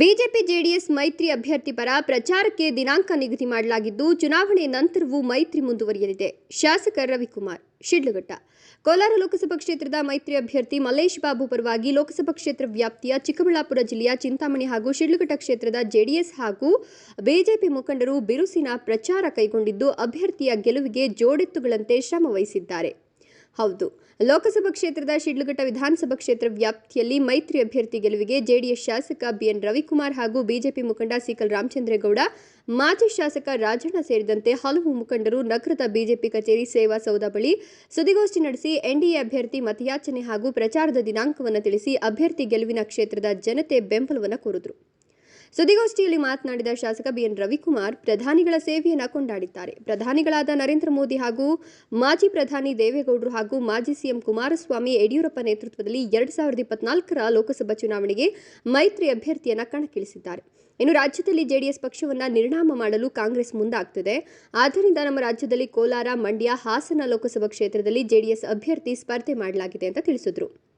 BJP JDS ಮೈತ್ರಿ ಅಭ್ಯರ್ಥಿ ಪರ ಪ್ರಚಾರಕ್ಕೆ ದಿನಾಂಕ ನಿಗದಿ ಮಾಡಲಾಗಿದ್ದು, ಚುನಾವಣೆ ನಂತರವೂ ಮೈತ್ರಿ ಮುಂದುವರಿಯಲಿದೆ. ಶಾಸಕ ರವಿಕುಮಾರ್, ಶಿಡ್ಲಘಟ್ಟ. ಕೋಲಾರ ಲೋಕಸಭಾ ಕ್ಷೇತ್ರದ ಮೈತ್ರಿ ಅಭ್ಯರ್ಥಿ ಮಲ್ಲೇಶ್ ಬಾಬು ಪರವಾಗಿ ಲೋಕಸಭಾ ಕ್ಷೇತ್ರ ವ್ಯಾಪ್ತಿಯ ಚಿಕ್ಕಬಳ್ಳಾಪುರ ಜಿಲ್ಲೆಯ ಚಿಂತಾಮಣಿ ಹಾಗೂ ಶಿಡ್ಲಘಟ್ಟ ಕ್ಷೇತ್ರದ ಜೆಡಿಎಸ್ ಹಾಗೂ ಬಿಜೆಪಿ ಮುಖಂಡರು ಬಿರುಸಿನ ಪ್ರಚಾರ ಕೈಗೊಂಡಿದ್ದು, ಅಭ್ಯರ್ಥಿಯ ಗೆಲುವಿಗೆ ಜೋಡೆತ್ತುಗಳಂತೆ ಶ್ರಮವಹಿಸಿದ್ದಾರೆ ಹೌದು ಲೋಕಸಭಾ ಕ್ಷೇತ್ರದ ಶಿಡ್ಲಘಟ್ಟ ವಿಧಾನಸಭಾ ಕ್ಷೇತ್ರ ವ್ಯಾಪ್ತಿಯಲ್ಲಿ ಮೈತ್ರಿ ಅಭ್ಯರ್ಥಿ ಗೆಲುವಿಗೆ ಜೆಡಿಎಸ್ ಶಾಸಕ ಬಿಎನ್ ರವಿಕುಮಾರ್ ಹಾಗೂ ಬಿಜೆಪಿ ಮುಖಂಡ ಸಿಕಲ್ ರಾಮಚಂದ್ರೇಗೌಡ, ಮಾಜಿ ಶಾಸಕ ರಾಜಣ್ಣ ಸೇರಿದಂತೆ ಹಲವು ಮುಖಂಡರು ನಗರದ ಬಿಜೆಪಿ ಕಚೇರಿ ಸೇವಾ ಸೌಧ ಬಳಿ ಸುದ್ದಿಗೋಷ್ಠಿ ನಡೆಸಿ ಎನ್ಡಿಎ ಅಭ್ಯರ್ಥಿ ಮತಯಾಚನೆ ಹಾಗೂ ಪ್ರಚಾರದ ದಿನಾಂಕವನ್ನು ತಿಳಿಸಿ ಅಭ್ಯರ್ಥಿ ಗೆಲುವಿನ ಕ್ಷೇತ್ರದ ಜನತೆ ಬೆಂಬಲವನ್ನು ಕೋರಿದರು. ಸುದ್ದಿಗೋಷ್ಠಿಯಲ್ಲಿ ಮಾತನಾಡಿದ ಶಾಸಕ ಬಿಎನ್ ರವಿಕುಮಾರ್, ಪ್ರಧಾನಿಗಳ ಸೇವೆಯನ್ನು ಕೊಂಡಾಡಿದ್ದಾರೆ. ಪ್ರಧಾನಿಗಳಾದ ನರೇಂದ್ರ ಮೋದಿ ಹಾಗೂ ಮಾಜಿ ಪ್ರಧಾನಿ ದೇವೇಗೌಡರು ಹಾಗೂ ಮಾಜಿ ಸಿಎಂ ಕುಮಾರಸ್ವಾಮಿ ಯಡಿಯೂರಪ್ಪ ನೇತೃತ್ವದಲ್ಲಿ ಎರಡ್ ಸಾವಿರದ ಇಪ್ಪತ್ನಾಲ್ಕರ ಲೋಕಸಭಾ ಚುನಾವಣೆಗೆ ಮೈತ್ರಿ ಅಭ್ಯರ್ಥಿಯನ್ನು ಕಣಕ್ಕಿಳಿಸಿದ್ದಾರೆ. ಇನ್ನು ರಾಜ್ಯದಲ್ಲಿ ಜೆಡಿಎಸ್ ಪಕ್ಷವನ್ನು ನಿರ್ಣಾಮ ಮಾಡಲು ಕಾಂಗ್ರೆಸ್ ಮುಂದಾಗ್ತಿದೆ. ಆದ್ದರಿಂದ ನಮ್ಮ ರಾಜ್ಯದಲ್ಲಿ ಕೋಲಾರ, ಮಂಡ್ಯ, ಹಾಸನ ಲೋಕಸಭಾ ಕ್ಷೇತ್ರದಲ್ಲಿ ಜೆಡಿಎಸ್ ಅಭ್ಯರ್ಥಿ ಸ್ಪರ್ಧೆ ಮಾಡಲಾಗಿದೆ ಅಂತ ತಿಳಿಸಿದರು.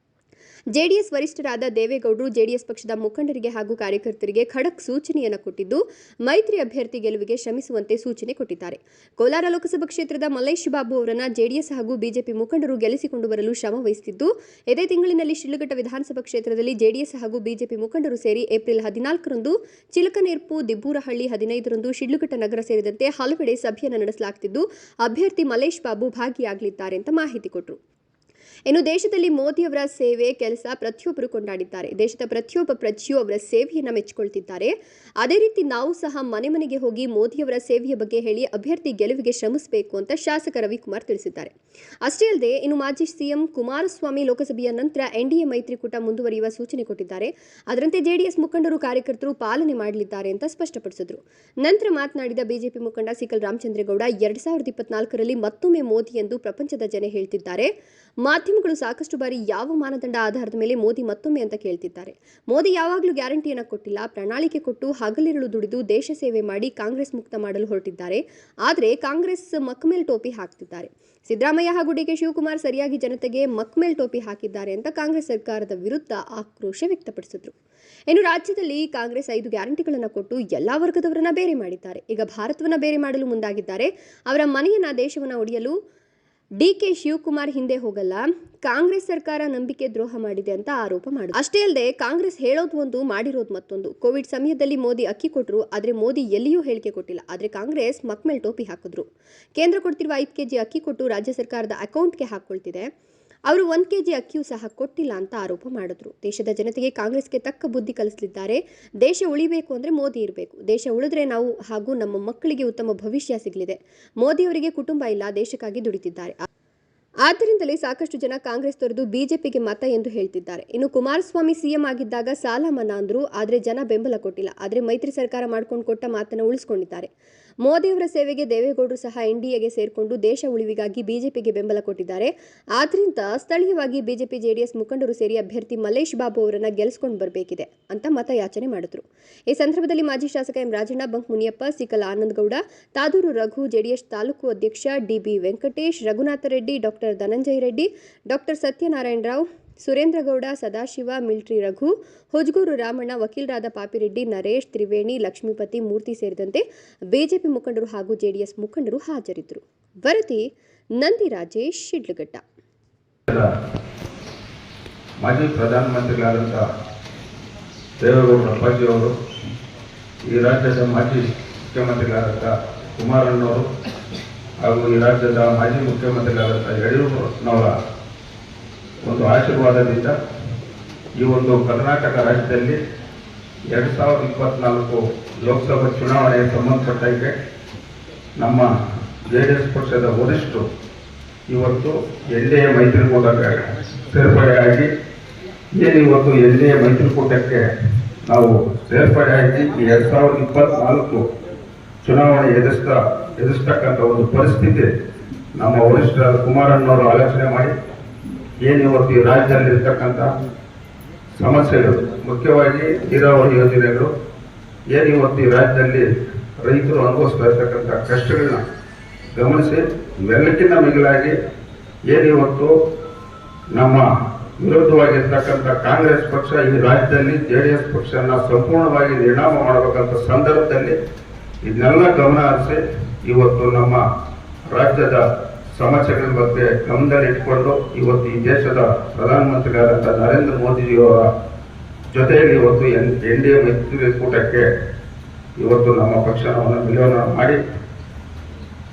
ಜೆಡಿಎಸ್ ವರಿಷ್ಠರಾದ ದೇವೇಗೌಡರು ಜೆಡಿಎಸ್ ಪಕ್ಷದ ಮುಖಂಡರಿಗೆ ಹಾಗೂ ಕಾರ್ಯಕರ್ತರಿಗೆ ಖಡಕ್ ಸೂಚನೆಯನ್ನು ಕೊಟ್ಟಿದ್ದು, ಮೈತ್ರಿ ಅಭ್ಯರ್ಥಿ ಗೆಲುವಿಗೆ ಶ್ರಮಿಸುವಂತೆ ಸೂಚನೆ ಕೊಟ್ಟಿದ್ದಾರೆ. ಕೋಲಾರ ಲೋಕಸಭಾ ಕ್ಷೇತ್ರದ ಮಲ್ಲೇಶ್ ಬಾಬು ಅವರನ್ನ ಜೆಡಿಎಸ್ ಹಾಗೂ ಬಿಜೆಪಿ ಮುಖಂಡರು ಗೆಲ್ಲಿಸಿಕೊಂಡು ಬರಲು ಶ್ರಮ ವಹಿಸುತ್ತಿದ್ದು ಇದೇ ತಿಂಗಳಿನಲ್ಲಿ ಶಿಡ್ಲಘಟ್ಟ ವಿಧಾನಸಭಾ ಕ್ಷೇತ್ರದಲ್ಲಿ ಜೆಡಿಎಸ್ ಹಾಗೂ ಬಿಜೆಪಿ ಮುಖಂಡರು ಸೇರಿ ಏಪ್ರಿಲ್ ಹದಿನಾಲ್ಕರಂದು ಚಿಲಕನೇರ್ಪು ದಿಬ್ಬೂರಹಳ್ಳಿ ಹದಿನೈದರಂದು ಶಿಡ್ಲಘಟ್ಟ ನಗರ ಸೇರಿದಂತೆ ಹಲವೆಡೆ ಸಭೆಯನ್ನು ನಡೆಸಲಾಗುತ್ತಿದ್ದು ಅಭ್ಯರ್ಥಿ ಮಲ್ಲೇಶ್ ಬಾಬು ಭಾಗಿಯಾಗಲಿದ್ದಾರೆ ಅಂತ ಮಾಹಿತಿ ಕೊಟ್ಟರು ಇನ್ನು ದೇಶದಲ್ಲಿ ಮೋದಿಯವರ ಸೇವೆ, ಕೆಲಸ ಪ್ರತಿಯೊಬ್ಬರು ಕೊಂಡಾಡಿದ್ದಾರೆ. ದೇಶದ ಪ್ರತಿಯೊಬ್ಬ ಪ್ರಜೆಯೂ ಅವರ ಸೇವೆಯನ್ನು ಮೆಚ್ಚಿಕೊಳ್ತಿದ್ದಾರೆ. ಅದೇ ರೀತಿ ನಾವು ಸಹ ಮನೆ ಮನೆಗೆ ಹೋಗಿ ಮೋದಿಯವರ ಸೇವೆಯ ಬಗ್ಗೆ ಹೇಳಿ ಅಭ್ಯರ್ಥಿ ಗೆಲುವಿಗೆ ಶ್ರಮಿಸಬೇಕು ಅಂತ ಶಾಸಕ ರವಿಕುಮಾರ್ ತಿಳಿಸಿದ್ದಾರೆ. ಅಷ್ಟೇ ಅಲ್ಲದೆ ಇನ್ನು ಮಾಜಿ ಸಿಎಂ ಕುಮಾರಸ್ವಾಮಿ ಲೋಕಸಭೆಯ ನಂತರ ಎನ್ಡಿಎ ಮೈತ್ರಿಕೂಟ ಮುಂದುವರಿಯುವ ಸೂಚನೆ ಕೊಟ್ಟಿದ್ದಾರೆ. ಅದರಂತೆ ಜೆಡಿಎಸ್ ಮುಖಂಡರು ಕಾರ್ಯಕರ್ತರು ಪಾಲನೆ ಮಾಡಲಿದ್ದಾರೆ ಅಂತ ಸ್ಪಷ್ಟಪಡಿಸಿದರು. ನಂತರ ಮಾತನಾಡಿದ ಬಿಜೆಪಿ ಮುಖಂಡ ಸಿಕಲ್ ರಾಮಚಂದ್ರೇಗೌಡ, ಎರಡ್ ಸಾವಿರದ ಇಪ್ಪತ್ನಾಲ್ಕರಲ್ಲಿ ಮತ್ತೊಮ್ಮೆ ಮೋದಿ ಎಂದು ಪ್ರಪಂಚದ ಜನ ಹೇಳ್ತಿದ್ದಾರೆ. ಮಾಧ್ಯಮಗಳು ಸಾಕಷ್ಟು ಬಾರಿ ಯಾವ ಮಾನದಂಡ ಆಧಾರದ ಮೇಲೆ ಮೋದಿ ಮತ್ತೊಮ್ಮೆ ಅಂತ ಕೇಳ್ತಿದ್ದಾರೆ. ಮೋದಿ ಯಾವಾಗಲೂ ಗ್ಯಾರಂಟಿಯನ್ನು ಕೊಟ್ಟಿಲ್ಲ, ಪ್ರಣಾಳಿಕೆ ಕೊಟ್ಟು ಹಗಲಿರುಳು ದುಡಿದು ದೇಶ ಸೇವೆ ಮಾಡಿ ಕಾಂಗ್ರೆಸ್ ಮುಕ್ತ ಮಾಡಲು ಹೊರಟಿದ್ದಾರೆ. ಆದರೆ ಕಾಂಗ್ರೆಸ್ ಮಕ್ಮೇಲ್ ಟೋಪಿ ಹಾಕ್ತಿದ್ದಾರೆ. ಸಿದ್ದರಾಮಯ್ಯ ಹಾಗೂ ಡಿಕೆ ಶಿವಕುಮಾರ್ ಸರಿಯಾಗಿ ಜನತೆಗೆ ಮಕ್ಮೇಲ್ ಟೋಪಿ ಹಾಕಿದ್ದಾರೆ ಅಂತ ಕಾಂಗ್ರೆಸ್ ಸರ್ಕಾರದ ವಿರುದ್ಧ ಆಕ್ರೋಶ ವ್ಯಕ್ತಪಡಿಸಿದ್ರು. ಇನ್ನು ರಾಜ್ಯದಲ್ಲಿ ಕಾಂಗ್ರೆಸ್ ಐದು ಗ್ಯಾರಂಟಿಗಳನ್ನು ಕೊಟ್ಟು ಎಲ್ಲಾ ವರ್ಗದವರನ್ನ ಬೇರೆ ಮಾಡಿದ್ದಾರೆ. ಈಗ ಭಾರತವನ್ನ ಬೇರೆ ಮಾಡಲು ಮುಂದಾಗಿದ್ದಾರೆ. ಅವರ ಮನೆಯನ್ನ ದೇಶವನ್ನ ಒಡೆಯಲು ಡಿಕೆ ಶಿವಕುಮಾರ್ ಹಿಂದೆ ಹೋಗಲ್ಲ, ಕಾಂಗ್ರೆಸ್ ಸರ್ಕಾರ ನಂಬಿಕೆ ದ್ರೋಹ ಮಾಡಿದೆ ಅಂತ ಆರೋಪ ಮಾಡಿದ್ರು ಅಷ್ಟೇ ಅಲ್ಲದೆ, ಕಾಂಗ್ರೆಸ್ ಹೇಳೋದು ಒಂದು, ಮಾಡಿರೋದು ಮತ್ತೊಂದು. ಕೋವಿಡ್ ಸಮಯದಲ್ಲಿ ಮೋದಿ ಅಕ್ಕಿ ಕೊಟ್ಟರು ಆದರೆ ಮೋದಿ ಎಲ್ಲಿಯೂ ಹೇಳಿಕೆ ಕೊಟ್ಟಿಲ್ಲ. ಆದರೆ ಕಾಂಗ್ರೆಸ್ ಮಕ್ಮೇಲೆ ಟೋಪಿ ಹಾಕಿದ್ರು. ಕೇಂದ್ರ ಕೊಡ್ತಿರುವ ಐದು ಕೆಜಿ ಅಕ್ಕಿ ಕೊಟ್ಟು ರಾಜ್ಯ ಸರ್ಕಾರದ ಅಕೌಂಟ್ಗೆ ಹಾಕೊಳ್ತಿದೆ. ಅವರು ಒಂದು ಕೆ ಜಿ ಅಕ್ಕಿಯೂ ಸಹ ಕೊಟ್ಟಿಲ್ಲ ಅಂತ ಆರೋಪ ಮಾಡಿದ್ರು. ದೇಶದ ಜನತೆಗೆ ಕಾಂಗ್ರೆಸ್ಗೆ ತಕ್ಕ ಬುದ್ಧಿ ಕಲಿಸಲಿದ್ದಾರೆ. ದೇಶ ಉಳಿಬೇಕು ಅಂದರೆ ಮೋದಿ ಇರಬೇಕು. ದೇಶ ಉಳಿದ್ರೆ ನಾವು ಹಾಗೂ ನಮ್ಮ ಮಕ್ಕಳಿಗೆ ಉತ್ತಮ ಭವಿಷ್ಯ ಸಿಗಲಿದೆ. ಮೋದಿ ಅವರಿಗೆ ಕುಟುಂಬ ಇಲ್ಲ, ದೇಶಕ್ಕಾಗಿ ದುಡಿತಿದ್ದಾರೆ. ಆದ್ದರಿಂದಲೇ ಸಾಕಷ್ಟು ಜನ ಕಾಂಗ್ರೆಸ್ ತೊರೆದು ಬಿಜೆಪಿಗೆ ಮತ ಎಂದು ಹೇಳ್ತಿದ್ದಾರೆ. ಇನ್ನು ಕುಮಾರಸ್ವಾಮಿ ಸಿಎಂ ಆಗಿದ್ದಾಗ ಸಾಲ ಮನ್ನಾ ಅಂದ್ರು, ಆದರೆ ಜನ ಬೆಂಬಲ ಕೊಟ್ಟಿಲ್ಲ. ಆದರೆ ಮೈತ್ರಿ ಸರ್ಕಾರ ಮಾಡ್ಕೊಂಡು ಕೊಟ್ಟ ಮಾತನ್ನು ಉಳಿಸ್ಕೊಂಡಿದ್ದಾರೆ. ಮೋದಿಯವರ ಸೇವೆಗೆ ದೇವೇಗೌಡರು ಸಹ ಎನ್ಡಿಎಗೆ ಸೇರಿಕೊಂಡು ದೇಶ ಉಳಿವಿಗಾಗಿ ಬಿಜೆಪಿಗೆ ಬೆಂಬಲ ಕೊಟ್ಟಿದ್ದಾರೆ. ಆದ್ರಿಂದ ಸ್ಥಳೀಯವಾಗಿ ಬಿಜೆಪಿ, ಜೆಡಿಎಸ್ ಮುಖಂಡರು ಸೇರಿ ಅಭ್ಯರ್ಥಿ ಮಲ್ಲೇಶ್ ಬಾಬು ಅವರನ್ನ ಗೆಲ್ಲಿಸಿಕೊಂಡು ಬರಬೇಕಿದೆ ಅಂತ ಮತಯಾಚನೆ ಮಾಡಿದ್ರು. ಈ ಸಂದರ್ಭದಲ್ಲಿ ಮಾಜಿ ಶಾಸಕ M. Rajanna, bunk Muniyappa, Sikala Anandagowda, Tadur Raghu, JDS taluk ಅಧ್ಯಕ್ಷ DB Venkatesh, Raghunatha Reddy, doctor Dhananjaya Reddy, doctor Satyanarayana Rao Surendragowda, Sadashiva, military Raghu, Hojagur Ramanna, ವಕೀಲರಾದ ಪಾಪಿರೆಡ್ಡಿ, ನರೇಶ್, ತ್ರಿವೇಣಿ, ಲಕ್ಷ್ಮೀಪತಿ, ಮೂರ್ತಿ ಸೇರಿದಂತೆ ಬಿಜೆಪಿ ಮುಖಂಡರು ಹಾಗೂ ಜೆಡಿಎಸ್ ಮುಖಂಡರು ಹಾಜರಿದ್ದರು. ವರದಿ, ನಂದಿ ರಾಜೇಶ್, ಶಿಡ್ಲಘಟ್ಟ. ಮಾಜಿ ಪ್ರಧಾನಮಂತ್ರಿಗಳಾದಂಥ ದೇವೇಗೌಡರ ಅಪ್ಪಾಜಿಯವರು ಈ ರಾಜ್ಯದ ಮಾಜಿ ಮುಖ್ಯಮಂತ್ರಿಗಳಾದಂಥ ಕುಮಾರಣ್ಣವರು ಹಾಗೂ ಈ ರಾಜ್ಯದ ಮಾಜಿ ಮುಖ್ಯಮಂತ್ರಿಗಳಾದಂಥ ಯಡಿಯೂರಪ್ಪನವರ ಒಂದು ಆಶೀರ್ವಾದದಿಂದ ಈ ಒಂದು ಕರ್ನಾಟಕ ರಾಜ್ಯದಲ್ಲಿ ಎರಡು ಸಾವಿರದ ಇಪ್ಪತ್ನಾಲ್ಕು ಲೋಕಸಭಾ ಚುನಾವಣೆಗೆ ಸಂಬಂಧಪಟ್ಟಂತೆ ನಮ್ಮ ಜೆ ಡಿ ಎಸ್ ಪಕ್ಷದ ವರಿಷ್ಠರು ಇವತ್ತು ಎನ್ ಡಿ ಎ ಮೈತ್ರಿಕೂಟಕ್ಕೆ ಸೇರ್ಪಡೆಯಾಗಿ, ಏನು ಇವತ್ತು ಎನ್ ಡಿ ಎ ಮೈತ್ರಿಕೂಟಕ್ಕೆ ನಾವು ಸೇರ್ಪಡೆಯಾಗಿ ಈ ಎರಡು ಸಾವಿರದ ಇಪ್ಪತ್ನಾಲ್ಕು ಚುನಾವಣೆ ಎದುರಿಸ್ತಾ, ಎದುರಿಸ್ತಕ್ಕಂಥ ಒಂದು ಪರಿಸ್ಥಿತಿ ನಮ್ಮ ವರಿಷ್ಠರಾದ ಕುಮಾರಣ್ಣವರು ಆಲೋಚನೆ ಮಾಡಿ ಏನು ಇವತ್ತು ಈ ರಾಜ್ಯದಲ್ಲಿ ಇರ್ತಕ್ಕಂಥ ಸಮಸ್ಯೆಗಳು, ಮುಖ್ಯವಾಗಿ ನೀರಾವರಿ ಯೋಜನೆಗಳು, ಏನು ಇವತ್ತು ರಾಜ್ಯದಲ್ಲಿ ರೈತರು ಅನುಭವಿಸ್ತಾ ಇರ್ತಕ್ಕಂಥ ಕಷ್ಟಗಳನ್ನ ಗಮನಿಸಿ ಇವೆಲ್ಲಕ್ಕಿಂತ ಮಿಗಿಲಾಗಿ ಏನು ಇವತ್ತು ನಮ್ಮ ವಿರುದ್ಧವಾಗಿರ್ತಕ್ಕಂಥ ಕಾಂಗ್ರೆಸ್ ಪಕ್ಷ ಈ ರಾಜ್ಯದಲ್ಲಿ ಜೆ ಡಿ ಎಸ್ ಪಕ್ಷನ ಸಂಪೂರ್ಣವಾಗಿ ನಿರ್ಣಾಮ ಮಾಡಬೇಕಂತ ಸಂದರ್ಭದಲ್ಲಿ ಇದನ್ನೆಲ್ಲ ಗಮನ ಹರಿಸಿ ಇವತ್ತು ನಮ್ಮ ರಾಜ್ಯದ ಸಮಸ್ಯೆಗಳ ಬಗ್ಗೆ ಗಮನದಲ್ಲಿ ಇಟ್ಕೊಂಡು ಇವತ್ತು ಈ ದೇಶದ ಪ್ರಧಾನಮಂತ್ರಿಗಳಾದಂಥ ನರೇಂದ್ರ ಮೋದಿಜಿಯವರ ಜೊತೆಯಲ್ಲಿ ಇವತ್ತು ಎನ್ ಎನ್ ಡಿ ಎ ಮೈತ್ರಿಕೂಟಕ್ಕೆ ಇವತ್ತು ನಮ್ಮ ಪಕ್ಷವನ್ನು ವಿಲೋನ ಮಾಡಿ.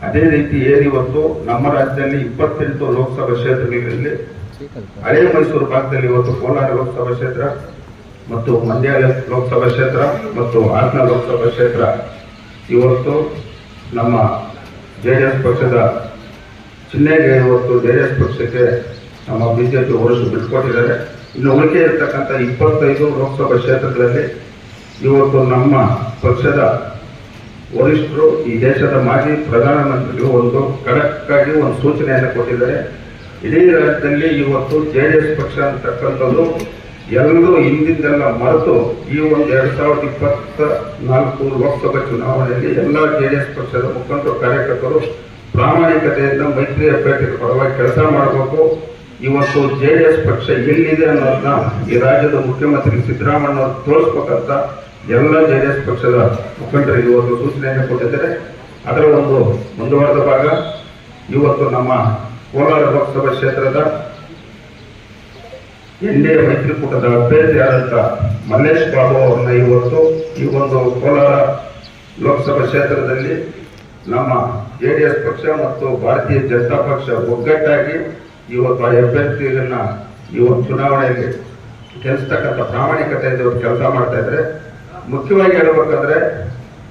ಅದೇ ರೀತಿ ಏನಿವತ್ತು ನಮ್ಮ ರಾಜ್ಯದಲ್ಲಿ ಇಪ್ಪತ್ತೆಂಟು ಲೋಕಸಭಾ ಕ್ಷೇತ್ರಗಳಲ್ಲಿ ಹಳೆ ಮೈಸೂರು ಭಾಗದಲ್ಲಿ ಇವತ್ತು ಕೋಲಾರ ಲೋಕಸಭಾ ಕ್ಷೇತ್ರ ಮತ್ತು ಮಂಡ್ಯ ಲೋಕಸಭಾ ಕ್ಷೇತ್ರ ಮತ್ತು ಹಾಸನ ಲೋಕಸಭಾ ಕ್ಷೇತ್ರ. ಇವತ್ತು ನಮ್ಮ ಜೆ ಡಿ ಎಸ್ ಪಕ್ಷದ ಚಿಹ್ನೆಗೆ ಇವತ್ತು ಜೆ ಎಸ್ ಪಕ್ಷಕ್ಕೆ ನಮ್ಮ ಬಿಜೆಪಿ ಹೊರಸು ಬಿಟ್ಕೊಟ್ಟಿದ್ದಾರೆ. ಇನ್ನು ಉಳಿಕೆ ಇರತಕ್ಕಂಥ ಇಪ್ಪತ್ತೈದು ಲೋಕಸಭಾ ಕ್ಷೇತ್ರಗಳಲ್ಲಿ ಇವತ್ತು ನಮ್ಮ ಪಕ್ಷದ ವರಿಷ್ಠರು ಈ ದೇಶದ ಮಾಜಿ ಪ್ರಧಾನಮಂತ್ರಿಗಳು ಒಂದು ಖಡಕ್ ಆಗಿ ಒಂದು ಸೂಚನೆಯನ್ನು ಕೊಟ್ಟಿದ್ದಾರೆ. ಇಡೀ ರಾಜ್ಯದಲ್ಲಿ ಇವತ್ತು ಜೆ ಡಿ ಎಸ್ ಪಕ್ಷ ಅಂತಕ್ಕಂಥದ್ದು ಎಲ್ಲರೂ ಹಿಂದಿದ್ದೆಲ್ಲ ಮರೆತು ಈ ಒಂದು ಎರಡ್ ಸಾವಿರದ ಇಪ್ಪತ್ತ ನಾಲ್ಕು ಲೋಕಸಭಾ ಚುನಾವಣೆಯಲ್ಲಿ ಎಲ್ಲ ಜೆ ಡಿ ಎಸ್ ಪಕ್ಷದ ಮುಖಂಡರು, ಕಾರ್ಯಕರ್ತರು ಪ್ರಾಮಾಣಿಕತೆಯಿಂದ ಮೈತ್ರಿ ಅಭ್ಯರ್ಥಿಗಳ ಪರವಾಗಿ ಕೆಲಸ ಮಾಡಬೇಕು. ಇವತ್ತು ಜೆ ಡಿ ಎಸ್ ಪಕ್ಷ ಎಲ್ಲಿದೆ ಅನ್ನೋದನ್ನ ಈ ರಾಜ್ಯದ ಮುಖ್ಯಮಂತ್ರಿ ಸಿದ್ದರಾಮಯ್ಯ ತೋರಿಸ್ಬೇಕಂತ ಎಲ್ಲ ಜೆ ಡಿ ಎಸ್ ಪಕ್ಷದ ಮುಖಂಡರು ಇವತ್ತು ಸೂಚನೆಯನ್ನು ಕೊಟ್ಟಿದ್ದಾರೆ. ಅದರ ಒಂದು ಮುಂದುವರೆದ ಭಾಗ, ಇವತ್ತು ನಮ್ಮ ಕೋಲಾರ ಲೋಕಸಭಾ ಕ್ಷೇತ್ರದ ಎನ್ ಡಿ ಎ ಮೈತ್ರಿಕೂಟದ ಅಭ್ಯರ್ಥಿಯಾದಂಥ ಮಲ್ಲೇಶ್ ಬಾಬು ಅವರನ್ನ ಇವತ್ತು ಈ ಒಂದು ಕೋಲಾರ ಲೋಕಸಭಾ ಕ್ಷೇತ್ರದಲ್ಲಿ ನಮ್ಮ ಜೆ ಡಿ ಎಸ್ ಪಕ್ಷ ಮತ್ತು ಭಾರತೀಯ ಜನತಾ ಪಕ್ಷ ಒಗ್ಗಟ್ಟಾಗಿ ಇವತ್ತು ಆ ಅಭ್ಯರ್ಥಿಗಳನ್ನ ಈ ಒಂದು ಚುನಾವಣೆಯಲ್ಲಿ ಗೆಲ್ಲಿಸ್ತಕ್ಕಂಥ ಪ್ರಾಮಾಣಿಕತೆಯಿಂದ ಇವತ್ತು ಕೆಲಸ ಮಾಡ್ತಾ ಇದ್ದಾರೆ ಮುಖ್ಯವಾಗಿ ಹೇಳ್ಬೇಕಂದ್ರೆ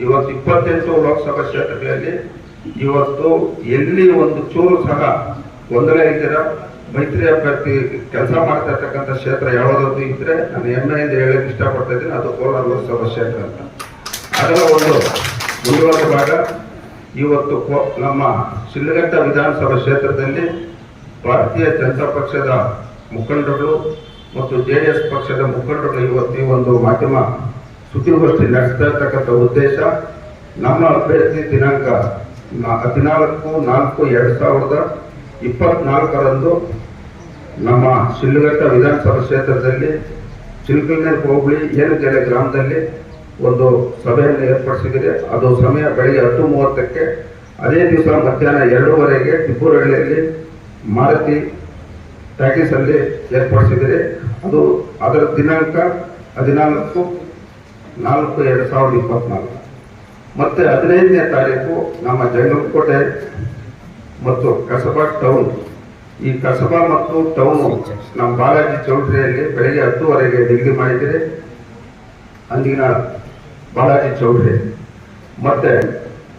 ಇವತ್ತು ಇಪ್ಪತ್ತೆಂಟು ಲೋಕಸಭಾ ಕ್ಷೇತ್ರಗಳಲ್ಲಿ ಇವತ್ತು ಎಲ್ಲಿ ಒಂದು ಚೂರು ಸಹ ಗೊಂದಲ ಇದ್ದೀರ ಮೈತ್ರಿ ಅಭ್ಯರ್ಥಿ ಕೆಲಸ ಮಾಡ್ತಾ ಇರ್ತಕ್ಕಂಥ ಕ್ಷೇತ್ರ ಯಾವುದಾದ್ರು ಇದ್ರೆ ನಾನು ಹೆಮ್ಮೆಯಿಂದ ಹೇಳಕ್ಕೆ ಇಷ್ಟಪಡ್ತಾ ಇದ್ದೀನಿ. ಅದು ಕೋಲಾರ ಲೋಕಸಭಾ ಕ್ಷೇತ್ರ ಅಂತ. ಅದರ ಒಂದು ಮುಂದುವರೆದ ಭಾಗ. ಇವತ್ತು ನಮ್ಮ ಶಿಡ್ಲಘಟ್ಟ ವಿಧಾನಸಭಾ ಕ್ಷೇತ್ರದಲ್ಲಿ ಭಾರತೀಯ ಜನತಾ ಪಕ್ಷದ ಮುಖಂಡರು ಮತ್ತು ಜೆ ಪಕ್ಷದ ಮುಖಂಡರು ಇವತ್ತು ಒಂದು ಮಾಧ್ಯಮ ಸುದ್ದಿಗೋಷ್ಠಿ ನಡೆಸ್ತಾ ಇರ್ತಕ್ಕಂಥ ಉದ್ದೇಶ, ನಮ್ಮ ಅಭ್ಯರ್ಥಿ ದಿನಾಂಕ ಹದಿನಾಲ್ಕು, ನಾಲ್ಕು, ಎರಡು ಸಾವಿರದ ಇಪ್ಪತ್ನಾಲ್ಕರಂದು ನಮ್ಮ ಶಿಡ್ಲಘಟ್ಟ ವಿಧಾನಸಭಾ ಕ್ಷೇತ್ರದಲ್ಲಿ ಚಿಲ್ಕಲ್ನೇರ್ ಹೋಬಳಿ ಏನುಗೆರೆ ಗ್ರಾಮದಲ್ಲಿ ಒಂದು ಸಭೆಯನ್ನು ಏರ್ಪಡಿಸಿದರೆ ಅದು ಸಮಯ ಬೆಳಗ್ಗೆ ಹತ್ತು ಮೂವತ್ತಕ್ಕೆ. ಅದೇ ದಿವಸ ಮಧ್ಯಾಹ್ನ ಎರಡೂವರೆಗೆ ತಿಪ್ಪೂರಹಳ್ಳಿಯಲ್ಲಿ ಮಾರುತಿ ಟ್ಯಾಕಿಸ್ ಏರ್ಪಡಿಸಿದ್ದೀರಿ. ಅದು ಅದರ ದಿನಾಂಕ ಹದಿನಾಲ್ಕು ನಾಲ್ಕು ಎರಡು ಸಾವಿರದ ಇಪ್ಪತ್ನಾಲ್ಕು. ಮತ್ತೆ ಹದಿನೈದನೇ ತಾರೀಕು ನಮ್ಮ ಜಂಗಲಕೋಟೆ ಮತ್ತು ಕಸಬಾ ಟೌನ್. ಈ ಕಸಬಾ ಮತ್ತು ಟೌನ್ ನಮ್ಮ ಬಾಲಾಜಿ ಚೌಟ್ರಿಯಲ್ಲಿ ಬೆಳಗ್ಗೆ ಹತ್ತುವರೆಗೆ ನಿಗದಿ ಮಾಡಿದರೆ ಅಂದಿನ ಬಾಲಾಜಿ ಚೌಧರಿ. ಮತ್ತೆ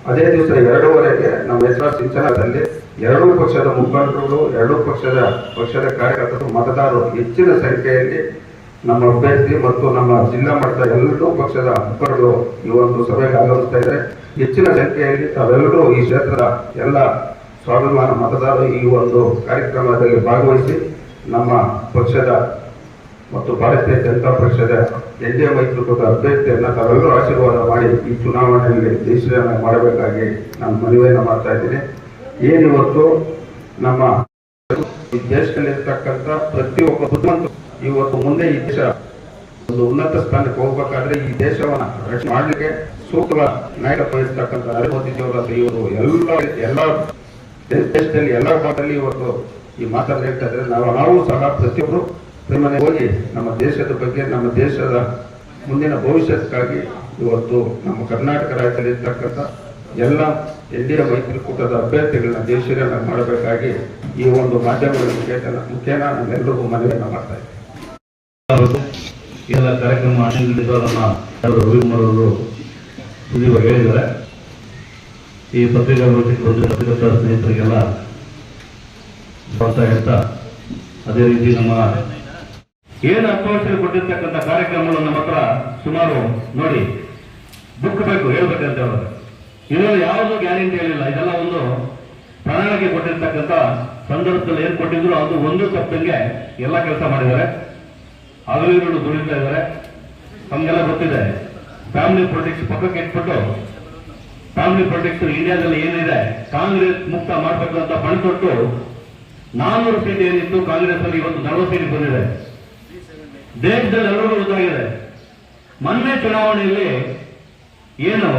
ಅದೇ ದಿವಸ ಎರಡೂವರೆಗೆ ನಮ್ಮ ಹೆಸರ ಸಿಂಚನದಲ್ಲಿ ಎರಡೂ ಪಕ್ಷದ ಮುಖಂಡರು ಎರಡೂ ಪಕ್ಷದ ಪಕ್ಷದ ಕಾರ್ಯಕರ್ತರು, ಮತದಾರರು ಹೆಚ್ಚಿನ ಸಂಖ್ಯೆಯಲ್ಲಿ ನಮ್ಮ ಅಭ್ಯರ್ಥಿ ಮತ್ತು ನಮ್ಮ ಜಿಲ್ಲಾ ಮಟ್ಟದ ಎಲ್ಲರೂ ಪಕ್ಷದ ಮುಖಂಡರು ಈ ಒಂದು ಸಭೆಗೆ ಆಗಮಿಸ್ತಾ ಇದ್ದಾರೆ. ಹೆಚ್ಚಿನ ಸಂಖ್ಯೆಯಲ್ಲಿ ತಾವೆಲ್ಲರೂ ಈ ಕ್ಷೇತ್ರದ ಎಲ್ಲ ಸ್ವಾಭಿಮಾನ ಮತದಾರರು ಈ ಒಂದು ಕಾರ್ಯಕ್ರಮದಲ್ಲಿ ಭಾಗವಹಿಸಿ ನಮ್ಮ ಪಕ್ಷದ ಮತ್ತು ಭಾರತೀಯ ಜನತಾ ಪಕ್ಷದ ಎನ್ ಡಿ ಎ ಮೈತ್ರಿಕೂಟ ಅಭ್ಯರ್ಥಿಯನ್ನ ಆಶೀರ್ವಾದ ಮಾಡಿ ಈ ಚುನಾವಣೆಯಲ್ಲಿ ದೇಶವನ್ನು ಮಾಡಬೇಕಾಗಿ ನಾನು ಮನವಿಯನ್ನು ಮಾಡ್ತಾ ಇದ್ದೀನಿ. ಏನಿವತ್ತು ನಮ್ಮ ಈ ದೇಶದಲ್ಲಿರ್ತಕ್ಕಂಥ ಪ್ರತಿಯೊಬ್ಬ ಬುದ್ಧಿವಂತ ಇವತ್ತು ಮುಂದೆ ಈ ದೇಶ ಒಂದು ಉನ್ನತ ಸ್ಥಾನಕ್ಕೆ ಹೋಗ್ಬೇಕಾದ್ರೆ ಈ ದೇಶವನ್ನ ರಕ್ಷಣೆ ಮಾಡಲಿಕ್ಕೆ ಸೂಕ್ತವಾದ ನಾಯಕತ್ವ ವಹಿಸ್ತಕ್ಕಂಥ ನರೇಂದ್ರ ಮೋದಿಜಿಯವರ ಇವರು ಎಲ್ಲ ಎಲ್ಲ ದೇಶದಲ್ಲಿ, ಎಲ್ಲ ಭಾಗದಲ್ಲಿ ಇವತ್ತು ಈ ಮಾತನ್ನು ಹೇಳ್ತಾ ಇದ್ದಾರೆ. ನಾವು ನಾವು ಸಹ ಪ್ರತಿಯೊಬ್ಬರು ಮನೆ ಹೋಗಿ ನಮ್ಮ ದೇಶದ ಬಗ್ಗೆ, ನಮ್ಮ ದೇಶದ ಮುಂದಿನ ಭವಿಷ್ಯಕ್ಕಾಗಿ ಇವತ್ತು ನಮ್ಮ ಕರ್ನಾಟಕ ರಾಜ್ಯದಲ್ಲಿ ಇರ್ತಕ್ಕಂಥ ಎಲ್ಲ ಎನ್ ಡಿ ಎ ಮೈತ್ರಿಕೂಟದ ಅಭ್ಯರ್ಥಿಗಳನ್ನ ದೇಶೀಯರನ್ನ ಮಾಡಬೇಕಾಗಿ ಈ ಒಂದು ಮಾಧ್ಯಮಗಳ ಮುಖೇನ ಮುಖೇನ ನಾನೆಲ್ಲರಿಗೂ ಮನವಿಯನ್ನು ಮಾಡ್ತಾ ಇದ್ದೀನಿ. ಎಲ್ಲ ಕಾರ್ಯಕ್ರಮ ಹೇಳಿದ್ದಾರೆ. ಈ ಪತ್ರಿಕಾಗೋಷ್ಠಿಗೆ ಬಂದು ಪತ್ರಿಕಾ ಸ್ನೇಹಿತರಿಗೆಲ್ಲ ಬರ್ತಾ ಹೇಳ್ತಾ ಅದೇ ರೀತಿ ನಮ್ಮ ಏನು ಅತ್ಯವಶ್ಯ ಕೊಟ್ಟಿರ್ತಕ್ಕಂಥ ಕಾರ್ಯಕ್ರಮಗಳು ನಮ್ಮ ಹತ್ರ ಸುಮಾರು ನೋಡಿ ಬುಕ್ ಬೇಕು, ಹೇಳ್ಬೇಕಂತ ಹೇಳಿದ್ರೆ ಇದರಲ್ಲಿ ಯಾವುದೂ ಗ್ಯಾರಂಟಿ ಹೇಳಿಲ್ಲ ಇದೆಲ್ಲ ಒಂದು ಪ್ರಣಾಳಿಕೆ ಕೊಟ್ಟಿರ್ತಕ್ಕಂಥ ಸಂದರ್ಭದಲ್ಲಿ ಏನು ಕೊಟ್ಟಿದ್ರು, ಅದು ಒಂದು ತಪ್ಪಂಗೆ ಎಲ್ಲ ಕೆಲಸ ಮಾಡಿದ್ದಾರೆ. ಅಗಲಿಗಳು ದುಡಿತಾ ಇದ್ದಾರೆ. ನಮಗೆಲ್ಲ ಗೊತ್ತಿದೆ. ಫ್ಯಾಮಿಲಿ ಪೊಲಿಟಿಕ್ಸ್ ಪಕ್ಕಕ್ಕೆ ಇಟ್ಬಿಟ್ಟು ಫ್ಯಾಮಿಲಿ ಪೊಲಿಟಿಕ್ಸ್ ಇಂಡಿಯಾದಲ್ಲಿ ಏನಿದೆ, ಕಾಂಗ್ರೆಸ್ ಮುಕ್ತ ಮಾಡಬೇಕು ಅಂತ ಪಣ ತೊಟ್ಟು ನಾನ್ನೂರು ಸೀಟ್ ಏನಿತ್ತು ಕಾಂಗ್ರೆಸ್ ಅಲ್ಲಿ ಇವತ್ತು ನಲವತ್ತು ಸೀಟ್ ಬಂದಿದೆ. ದೇಶದಲ್ಲಿ ಎಲ್ಲರೂ ಗೊತ್ತಾಗಿದೆ. ಮೊನ್ನೆ ಚುನಾವಣೆಯಲ್ಲಿ ಏನು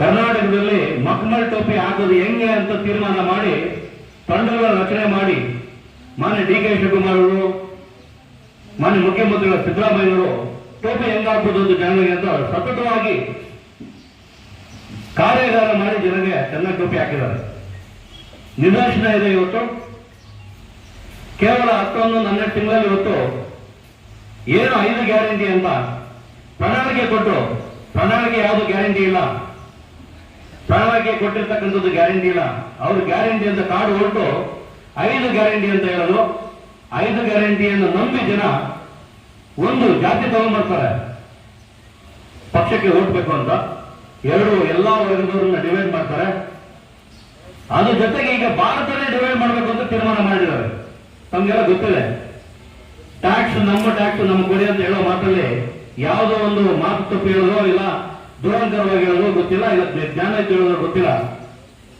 ಕರ್ನಾಟಕದಲ್ಲಿ ಮಕ್ಮಲ್ ಟೋಪಿ ಹಾಕೋದು ಹೆಂಗೆ ಅಂತ ತೀರ್ಮಾನ ಮಾಡಿ, ತಂಡಗಳ ರಚನೆ ಮಾಡಿ, ಮಾನ್ಯ ಡಿ ಕೆ ಶಿವಕುಮಾರ್ ಅವರು, ಮಾನ್ಯ ಮುಖ್ಯಮಂತ್ರಿಗಳ ಸಿದ್ದರಾಮಯ್ಯವರು ಟೋಪಿ ಹೆಂಗ್ ಹಾಕೋದು ಅಂತ ಜನರಿಗೆ ಅಂತ ಸತತವಾಗಿ ಕಾರ್ಯಾಗಾರ ಮಾಡಿ ಜನರಿಗೆ ಚೆನ್ನಾಗಿ ಟೋಪಿ ಹಾಕಿದ್ದಾರೆ. ನಿದರ್ಶನ ಇದೆ ಇವತ್ತು. ಕೇವಲ ಹತ್ತೊಂದು, ಹನ್ನೆರಡು ತಿಂಗಳಲ್ಲಿ ಇವತ್ತು ಏನು ಐದು ಗ್ಯಾರಂಟಿ ಅಂತ? ಪ್ರಣಾಳಿಕೆ ಕೊಟ್ಟು ಪ್ರಣಾಳಿಕೆ ಯಾವುದು ಗ್ಯಾರಂಟಿ ಇಲ್ಲ? ಪ್ರಣಾಳಿಕೆ ಕೊಟ್ಟಿರ್ತಕ್ಕಂಥದ್ದು ಗ್ಯಾರಂಟಿ ಇಲ್ಲ. ಅವರು ಗ್ಯಾರಂಟಿ ಅಂತ ಕಾರ್ಡ್ ಹೊರಟು. ಐದು ಗ್ಯಾರಂಟಿ ಅಂತ ಹೇಳೋದು. ಐದು ಗ್ಯಾರಂಟಿಯನ್ನು ನಂಬಿ ಜನ ಒಂದು ಜಾತಿ ತಗೊಂಡ್ಬರ್ತಾರೆ. ಪಕ್ಷಕ್ಕೆ ಓಟ್ಬೇಕು ಅಂತ. ಎರಡು ಎಲ್ಲ ವರ್ಗದವರನ್ನ ಡಿವೈಡ್ ಮಾಡ್ತಾರೆ. ಅದ್ರ ಜೊತೆಗೆ ಈಗ ಭಾರತನೇ ಡಿವೈಡ್ ಮಾಡಬೇಕು ಅಂತ ತೀರ್ಮಾನ ಮಾಡಿದ್ದಾರೆ. ತಮ್ಗೆಲ್ಲ ಗೊತ್ತಿದೆ. ಟ್ಯಾಕ್ಸ್ ನಮ್ಮ ಟ್ಯಾಕ್ಸ್ ನಮ್ಮ ಕೊಡಿ ಅಂತ ಹೇಳೋ ಮಾತಲ್ಲಿ ಯಾವುದೋ ಒಂದು ಮಾತು ತಪ್ಪು ಹೇಳೋದು ಇಲ್ಲ ದುರಂಕರವಾಗಿ ಹೇಳೋದು ಗೊತ್ತಿಲ್ಲ, ಇಲ್ಲ ಜ್ಞಾನ ಹೇಳೋದು ಗೊತ್ತಿಲ್ಲ.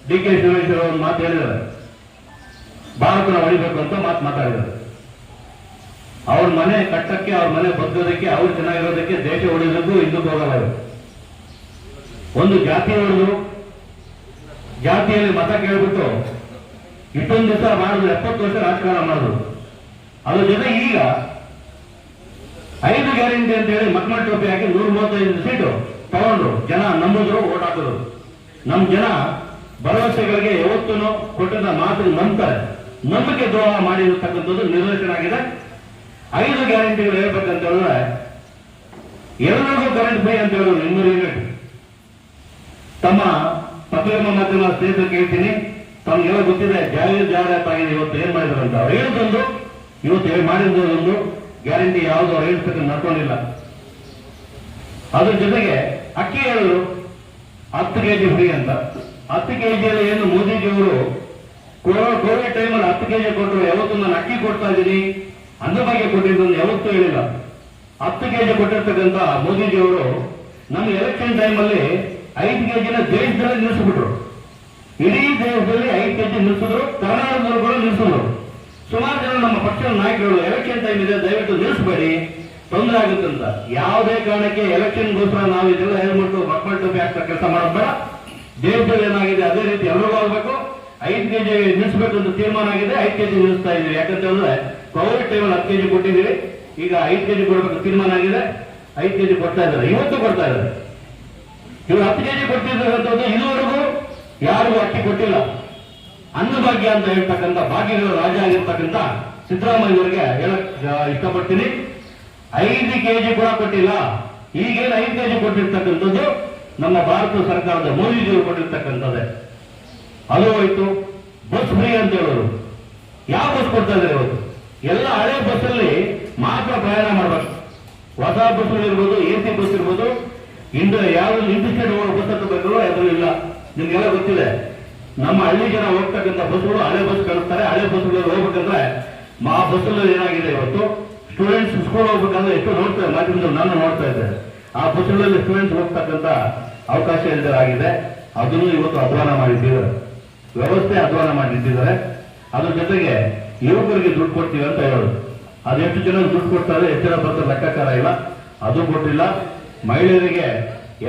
ಡಿ ಕೆ ಶಿವರೇಶ್ವರ ಒಂದು ಮಾತು ಹೇಳಿದ್ದಾರೆ. ಭಾರತ ಹೊಡಿಬೇಕು ಅಂತ ಮಾತು ಮಾತಾಡಿದ್ದಾರೆ. ಅವ್ರ ಮನೆ ಕಟ್ಟಕ್ಕೆ, ಅವ್ರ ಮನೆ ಬದುಕೋದಕ್ಕೆ, ಅವ್ರು ಚೆನ್ನಾಗಿರೋದಕ್ಕೆ ದೇಶ ಉಳಿಯೋದಕ್ಕೂ ಹಿಂದಕ್ಕೆ ಹೋಗಲ್ಲ ಒಂದು ಜಾತಿ ಜಾತಿಯಲ್ಲಿ ಮತ ಕೇಳ್ಬಿಟ್ಟು ಇಷ್ಟೊಂದು ದಿವಸ ಮಾಡಿದ್ರು ಎಪ್ಪತ್ತು ವರ್ಷ ರಾಜಕಾರಣ ಮಾಡಿದ್ರು ಅದ್ರ ಜೊತೆ ಈಗ ಐದು ಗ್ಯಾರಂಟಿ ಅಂತ ಹೇಳಿ ಮಕ್ಕಳ ಟೋಪಿ ಹಾಕಿ ನೂರ ಮೂವತ್ತೈದು ಸೀಟು ತಗೊಂಡ್ರು. ಜನ ನಂಬಿದ್ರು, ಓಟ್ ಹಾಕಿದ್ರು. ನಮ್ ಜನ ಭರವಸೆಗಳಿಗೆ ಯಾವತ್ತೂ ಕೊಟ್ಟದ ಮಾತು ನಂಬ್ತಾರೆ. ನಂಬಿಕೆ ದ್ರೋಹ ಮಾಡಿರತಕ್ಕಂಥದ್ದು ನಿರ್ದೇಶನ ಆಗಿದೆ. ಐದು ಗ್ಯಾರಂಟಿಗಳು ಹೇಳ್ಬೇಕಂತ ಹೇಳಿದ್ರೆ ಎಲ್ಲರಿಗೂ ಕರೆಂಟ್ ಬೈ ಅಂತ ಹೇಳಿದ್ರು ಇನ್ನೂರು ಯೂನಿಟ್ ತಮ್ಮ ಪತ್ರಿಕಾ ಮಾಧ್ಯಮ ಸ್ನೇಹಿತರು ಕೇಳ್ತೀನಿ. ತಮ್ಗೆಲ್ಲ ಗೊತ್ತಿದೆ ಜಾರಿ ಜಾಹೀರಾತಾಗಿದೆ ಇವತ್ತು ಏನ್ ಮಾಡಿದ್ರು ಅಂತ. ಅವ್ರು ಹೇಳಿದೊಂದು ಇವತ್ತು ಮಾಡಿದ್ದೊಂದು ಗ್ಯಾರಂಟಿ ಯಾವುದು ಅವ್ರು ಹೇಳ್ತಕ್ಕ ನಡ್ಕೊಂಡಿಲ್ಲ. ಅದ್ರ ಜೊತೆಗೆ ಅಕ್ಕಿ ಹೇಳಿದ್ರು, ಹತ್ತು ಕೆಜಿ ಹುಡಿ ಅಂತ. ಹತ್ತು ಕೆಜಿಯಲ್ಲಿ ಏನು ಮೋದಿಜಿ ಮೋದಿಜಿಯವರು ಕೋವಿಡ್ ಟೈಮಲ್ಲಿ ಹತ್ತು ಕೆಜಿ ಕೊಟ್ಟರು, ಯಾವತ್ತು ನಾನು ಅಕ್ಕಿ ಕೊಡ್ತಾ ಇದ್ದೀನಿ ಅನ್ನ ಬಗ್ಗೆ ಕೊಟ್ಟಿದ್ದನ್ನು ಯಾವತ್ತೂ ಹೇಳಿಲ್ಲ. ಹತ್ತು ಕೆಜಿ ಕೊಟ್ಟಿರ್ತಕ್ಕಂಥ ಮೋದಿಜಿಯವರು ನಮ್ಮ ಎಲೆಕ್ಷನ್ ಟೈಮಲ್ಲಿ ಐದು ಕೆಜಿನ ದೇಶದಲ್ಲಿ ನಿಲ್ಲಿಸ್ಬಿಟ್ರು. ಇಡೀ ದೇಶದಲ್ಲಿ ಐದು ಕೆಜಿ ನಿಲ್ಲಿಸಿದ್ರು ಕರ್ನಾಟಕದವರು ಕೂಡ ನಿಲ್ಲಿಸಿದ್ರು. ಸುಮಾರು ಜನ ನಮ್ಮ ಪಕ್ಷದ ನಾಯಕರು ಎಲೆಕ್ಷನ್ ಟೈಮ್ ಇದೆ, ದಯವಿಟ್ಟು ನಿಲ್ಲಿಸಬೇಡಿ. ತೊಂದರೆ ಆಗುತ್ತೆ ಅಂತ. ಯಾವುದೇ ಕಾರಣಕ್ಕೆ ಎಲೆಕ್ಷನ್ಗೋಸ್ಕರ ನಾವು ಇದೆಲ್ಲ ಹೇಳ್ಬಿಟ್ಟು ಮಕ್ಕಳ ಟೋಪಿ ಹಾಕ್ತಾ ಕೆಲಸ ಮಾಡೋದು ದೇಶದಲ್ಲಿ ಏನಾಗಿದೆ, ಅದೇ ರೀತಿ ಎಲ್ಲರೂ ಆಗ್ಬೇಕು. ಐದು ಕೆಜಿ ನಿಲ್ಲಿಸಬೇಕು ಅಂತ ತೀರ್ಮಾನ ಆಗಿದೆ, ಐದು ಕೆಜಿ ನಿಲ್ಲಿಸ್ತಾ ಇದ್ದೀವಿ. ಯಾಕಂತ ಹೇಳಿದ್ರೆ ಕೋವಿಡ್ ಟೈಮಲ್ಲಿ ಹತ್ತು ಕೆಜಿ ಕೊಟ್ಟಿದ್ದೀವಿ. ಈಗ ಐದು ಕೆಜಿ ಕೊಡಬೇಕು ತೀರ್ಮಾನ ಆಗಿದೆ. ಐದು ಕೆಜಿ ಕೊಡ್ತಾ ಇದ್ದಾರೆ. ಇವತ್ತು ಕೊಡ್ತಾ ಇದ್ದಾರೆ. ಇವರು ಹತ್ತು ಕೆಜಿ ಅಂತ ಇದುವರೆಗೂ ಯಾರಿಗೂ ಅಕ್ಕಿ ಕೊಟ್ಟಿಲ್ಲ. ಅನ್ನಭಾಗ್ಯ ಅಂತ ಹೇಳ್ತಕ್ಕಂಥ ಭಾಗ್ಯಗಳ ರಾಜ ಆಗಿರ್ತಕ್ಕಂಥ ಸಿದ್ದರಾಮಯ್ಯವರಿಗೆ ಹೇಳಕ್ ಇಷ್ಟಪಡ್ತೀನಿ. ಐದು ಕೆಜಿ ಕೂಡ ಕೊಟ್ಟಿಲ್ಲ. ಈಗೇನು ಐದು ಕೆಜಿ ಕೊಟ್ಟಿರ್ತಕ್ಕಂಥದ್ದು ನಮ್ಮ ಭಾರತ ಸರ್ಕಾರದ ಮೋದಿಜಿಯವರು ಕೊಟ್ಟಿರ್ತಕ್ಕಂಥದ್ದೇ. ಅದು ಹೋಯ್ತು. ಬಸ್ ಫ್ರೀ ಅಂತ ಹೇಳೋರು. ಯಾವ ಬಸ್ ಕೊಡ್ತಾ ಇದ್ದಾರೆ ಇವತ್ತು? ಎಲ್ಲ ಹಳೆ ಬಸ್ಸಲ್ಲಿ ಮಾತ್ರ ಪ್ರಯಾಣ ಮಾಡಬೇಕು. ಹೊಸ ಬಸ್ ಇರ್ಬೋದು ಎ ಸಿ ಬಸ್ ಇರ್ಬೋದು. ಇಂದು ಯಾವ ಇಂಡಿಸ್ಟೇಟ್ ಹೋಗೋ ಬಸ್ ಯಾವುದೂ ಇಲ್ಲ. ನಿಮ್ಗೆಲ್ಲ ಗೊತ್ತಿದೆ. ನಮ್ಮ ಹಳ್ಳಿ ಜನ ಹೋಗ್ತಕ್ಕಂಥ ಬಸ್ಗಳು ಹಳೆ ಬಸ್ ಕಳಿಸ್ತಾರೆ. ಹಳೆ ಬಸ್ಗಳಲ್ಲಿ ಹೋಗ್ಬೇಕಂದ್ರೆ ಆ ಬಸ್ಸಲ್ಲಿ ಏನಾಗಿದೆ ಇವತ್ತು? ಸ್ಟೂಡೆಂಟ್ಸ್ ಸ್ಕೂಲ್ ಹೋಗ್ಬೇಕಂದ್ರೆ ಎಷ್ಟು ನೋಡ್ತಾರೆ. ಮಾಧ್ಯಮದಲ್ಲಿ ನಾನು ನೋಡ್ತಾ ಇದ್ದೆ ಆ ಬಸ್ಗಳಲ್ಲಿ ಸ್ಟೂಡೆಂಟ್ಸ್ ಹೋಗ್ತಕ್ಕಂಥ ಅವಕಾಶ ಇಲ್ಲದೆ ಆಗಿದೆ ಅದನ್ನು ಇವತ್ತು ಅಧ್ವಾನ ಮಾಡಿಟ್ಟಿದ್ದಾರೆ ವ್ಯವಸ್ಥೆ ಅಧ್ವಾನ ಮಾಡಿಟ್ಟಿದ್ದಾರೆ ಅದ್ರ ಜೊತೆಗೆ ಯುವಕರಿಗೆ ದುಡ್ಡು ಕೊಡ್ತೀವಿ ಅಂತ ಹೇಳೋದು. ಅದೆಷ್ಟು ಜನ ದುಡ್ಡು ಕೊಡ್ತಾರೆ, ಎಷ್ಟು ಜನ ಬರ್ತಾರೆ ಲೆಕ್ಕಾಚಾರ ಇಲ್ಲ. ಅದು ಕೊಟ್ಟಿಲ್ಲ. ಮಹಿಳೆಯರಿಗೆ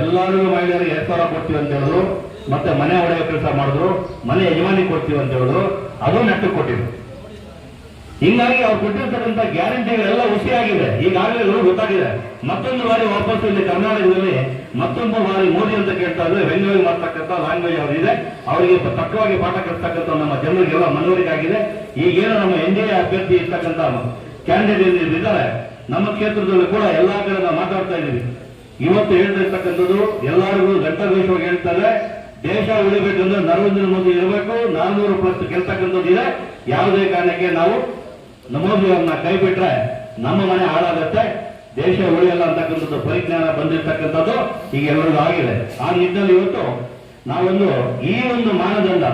ಎಲ್ಲರಿಗೂ ಮಹಿಳೆಯರಿಗೆ ಎಷ್ಟು ಕೊಡ್ತೀವಿ ಅಂತ ಹೇಳಿದ್ರು. ಮತ್ತೆ ಮನೆ ಒಡೆಯುವ ಕೆಲಸ ಮಾಡಿದ್ರು, ಮನೆ ಯಜಮಾನಿ ಕೊಡ್ತೀವಿ ಅಂತ ಹೇಳಿದ್ರು, ಅದು ನೆಟ್ಟು ಕೊಟ್ಟಿದ್ರು. ಹಿಂಗಾಗಿ ಅವ್ರು ಕೊಟ್ಟಿರ್ತಕ್ಕಂಥ ಗ್ಯಾರಂಟಿಗಳೆಲ್ಲ ಹುಸಿಯಾಗಿದೆ. ಈಗಾಗಲೇ ಗೊತ್ತಾಗಿದೆ. ಮತ್ತೊಂದು ಬಾರಿ ವಾಪಸ್ ಇಲ್ಲಿ ಕರ್ನಾಟಕದಲ್ಲಿ ಮತ್ತೊಂದು ಬಾರಿ ಮೋದಿ ಅಂತ ಕೇಳ್ತಾ ಇದ್ರೆ, ವ್ಯಂಗ್ಯವಾಗಿ ಮಾಡ್ತಕ್ಕಂಥ ಲ್ಯಾಂಗ್ವೇಜ್ ಅವರಿದೆ ಅವರಿಗೆ ತಕ್ಕವಾಗಿ ಪಾಠ ಕಲಿಸ್ತಕ್ಕಂಥ ನಮ್ಮ ಜನರಿಗೆಲ್ಲ ಮನವರಿಕೆ ಆಗಿದೆ ಈಗೇನು ನಮ್ಮ ಎನ್ ಡಿ ಎ ಅಭ್ಯರ್ಥಿ ಇರ್ತಕ್ಕಂಥ ಕ್ಯಾಂಡಿಡೇಟ್ ಇದ್ದಾರೆ. ನಮ್ಮ ಕ್ಷೇತ್ರದಲ್ಲಿ ಕೂಡ ಎಲ್ಲಾ ಕಡೆ ನಾವು ಮಾತಾಡ್ತಾ ಇದ್ದೀವಿ. ಇವತ್ತು ಹೇಳ್ತಿರ್ತಕ್ಕಂಥದ್ದು ಎಲ್ಲರಿಗೂ ದೇಶವಾಗಿ ಹೇಳ್ತಾರೆ ದೇಶ ಉಳಿಬೇಕಂದ್ರೆ ನರೇಂದ್ರ ಮೋದಿ ಇರಬೇಕು. ನಾನ್ನೂರು ಪ್ಲಸ್ ಗೆಲ್ತಕ್ಕಂಥದ್ದು ಇದೆ. ಯಾವುದೇ ಕಾರಣಕ್ಕೆ ನಾವು ಮೋದಿ ಅವ್ರನ್ನ ಕೈ ಬಿಟ್ರೆ ನಮ್ಮ ಮನೆ ಹಾಳಾಗುತ್ತೆ. ದೇಶ ಉಳಿಯಲ್ಲ ಅಂತಕ್ಕಂಥದ್ದು ಪರಿಜ್ಞಾನ ಬಂದಿರತಕ್ಕಂಥದ್ದು ಈಗ ಎಲ್ಲರಿಗೂ ಆಗಿದೆ. ಆ ನಿಟ್ಟಿನಲ್ಲಿ ಇವತ್ತು ನಾವೊಂದು ಈ ಒಂದು ಮಾನದಂಡ,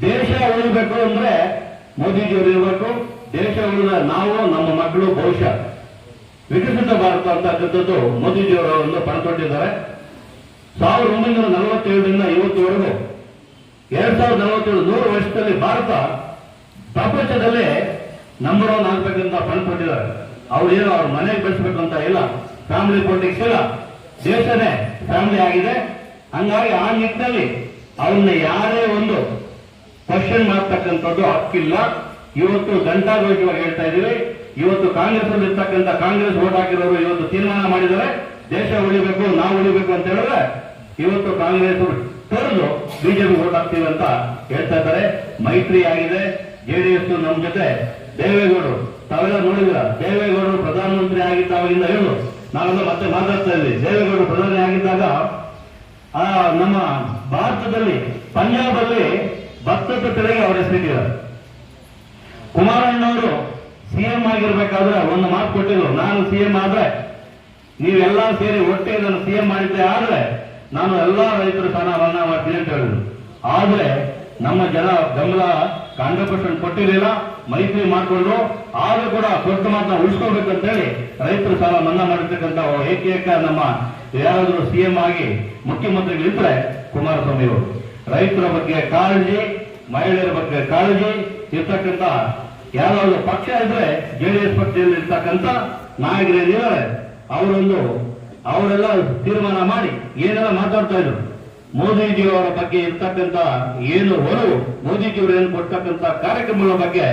ದೇಶ ಉಳಿಬೇಕು ಅಂದ್ರೆ ಮೋದಿಜಿಯವರು ಇರಬೇಕು. ದೇಶ ಉಳಿದ ನಾವು, ನಮ್ಮ ಮಕ್ಕಳು ಭವಿಷ್ಯ. ವಿಕಸಿತ ಭಾರತ ಅಂತಕ್ಕಂಥದ್ದು ಮೋದಿಜಿಯವರು ಒಂದು ಪಣತೊಟ್ಟಿದ್ದಾರೆ. ಸಾವಿರದ ಒಂಬೈನೂರ ನಲವತ್ತೇಳರಿಂದ ಇವತ್ತುವರೆಗೂ ಎರಡ್ ಸಾವಿರದ ನಲವತ್ತೇಳು ನೂರು ವರ್ಷದಲ್ಲಿ ಭಾರತ ಪ್ರಪಂಚದಲ್ಲೇ ನಂಬರ್ ಒನ್ ಆಗ್ಬೇಕಂತ ಫಂಡ್ ಕೊಟ್ಟಿದ್ದಾರೆ ಅವ್ರು ಏನು ಅವ್ರ ಮನೆಗೆ ಅಂತ ಇಲ್ಲ. ಫ್ಯಾಮಿಲಿ ಪೊಲಿಟಿಕ್ಸ್ ಇಲ್ಲ. ದೇಶನೇ ಫ್ಯಾಮಿಲಿ ಆಗಿದೆ. ಹಂಗಾಗಿ ಆ ನಿಟ್ಟಿನಲ್ಲಿ ಅವನ್ನ ಯಾರೇ ಒಂದು ಕ್ವಶನ್ ಮಾಡ್ತಕ್ಕಂಥದ್ದು ಹಕ್ಕಿಲ್ಲ. ಇವತ್ತು ಘಂಟಾಘೋಷವಾಗಿ ಹೇಳ್ತಾ ಇದೀವಿ ಇವತ್ತು ಕಾಂಗ್ರೆಸ್ ಅಲ್ಲಿ ಇರ್ತಕ್ಕಂಥ ಕಾಂಗ್ರೆಸ್ ಓಟ್ ಹಾಕಿರೋರು ಇವತ್ತು ತೀರ್ಮಾನ ಮಾಡಿದರೆ ದೇಶ ಉಳಿಬೇಕು, ನಾವು ಉಳಿಬೇಕು ಅಂತ ಹೇಳಿದ್ರೆ ಇವತ್ತು ಕಾಂಗ್ರೆಸ್ ತೊರೆದು ಬಿಜೆಪಿ ಹಾಕ್ತೀವಿ ಅಂತ ಹೇಳ್ತಾ ಇದ್ದಾರೆ. ಮೈತ್ರಿ ಆಗಿದೆ. ಜೆಡಿಎಸ್ ನಮ್ಮ ಜೊತೆ ದೇವೇಗೌಡರು. ತಾವೆಲ್ಲ ನೋಡಿದ್ರ ದೇವೇಗೌಡರು ಪ್ರಧಾನಮಂತ್ರಿ ಆಗಿದ್ದಾಗಿಂದ ಹೇಳು ನಾವೆಲ್ಲ ಮತ್ತೆ ಮಾತಾಡ್ತಾ ಇದ್ವಿ ದೇವೇಗೌಡರು ಪ್ರಧಾನಿ ಆಗಿದ್ದಾಗ ಆ ನಮ್ಮ ಭಾರತದಲ್ಲಿ, ಪಂಜಾಬಲ್ಲಿ ಭತ್ತದ ತೆರೆಗೆ ಅವರ ಹೆಸರಿಟ್ಟಿದ್ದಾರೆ ಕುಮಾರಣ್ಣವರು ಸಿಎಂ ಆಗಿರ್ಬೇಕಾದ್ರೆ ಒಂದು ಮಾತು ಕೊಟ್ಟಿದ್ರು. ನಾನು ಸಿಎಂ ಆದ್ರೆ, ನೀವೆಲ್ಲ ಸೇರಿ ಒಟ್ಟೆ ನಾನು ಸಿಎಂ ಮಾಡಿದ್ದೆ ಆದ್ರೆ ನಾನು ಎಲ್ಲಾ ರೈತರ ಸ್ಥಾನ ಮನ್ನಾ ಮಾಡ್ತೀನಿ ಅಂತ ಹೇಳಿದ್ರು. ಆದ್ರೆ ನಮ್ಮ ಜನ ಬೆಂಬಲ ಕಾಂಗ್ರೆಸ್ ಕೊಟ್ಟಿರಲಿಲ್ಲ, ಮೈತ್ರಿ ಮಾಡಿಕೊಂಡು ಆದ್ರೂ ಕೂಡ ಸ್ವಚ್ಛ ಮಾತನ್ನ ಉಳಿಸ್ಕೋಬೇಕಂತ ಹೇಳಿ ರೈತರು ಸಾಲ ಮನ್ನಾ ಮಾಡಿರ್ತಕ್ಕಂಥ ಏಕೈಕ ನಮ್ಮ ಯಾರಾದ್ರೂ ಸಿಎಂ ಆಗಿ ಮುಖ್ಯಮಂತ್ರಿಗಳಿದ್ರೆ ಕುಮಾರಸ್ವಾಮಿ ಅವರು. ರೈತರ ಬಗ್ಗೆ ಕಾಳಜಿ, ಮಹಿಳೆಯರ ಬಗ್ಗೆ ಕಾಳಜಿ ಇರ್ತಕ್ಕಂಥ ಯಾರಾದ್ರೂ ಪಕ್ಷ ಇದ್ರೆ ಜೆಡಿಎಸ್ ಪಕ್ಷದಲ್ಲಿ ಇರ್ತಕ್ಕಂಥ ನಾಯಕರೇನಿದ್ದಾರೆ ಅವರೊಂದು ಅವರೆಲ್ಲ ತೀರ್ಮಾನ ಮಾಡಿ ಏನೆಲ್ಲ ಮಾತಾಡ್ತಾ ಇದ್ರು. ಮೋದಿಜಿ ಅವರ ಬಗ್ಗೆ ಇರ್ತಕ್ಕಂಥ ಏನು ಒಲವು, ಮೋದಿಜಿಯವರು ಏನು ಕೊಡ್ತಕ್ಕಂಥ ಕಾರ್ಯಕ್ರಮಗಳ ಬಗ್ಗೆ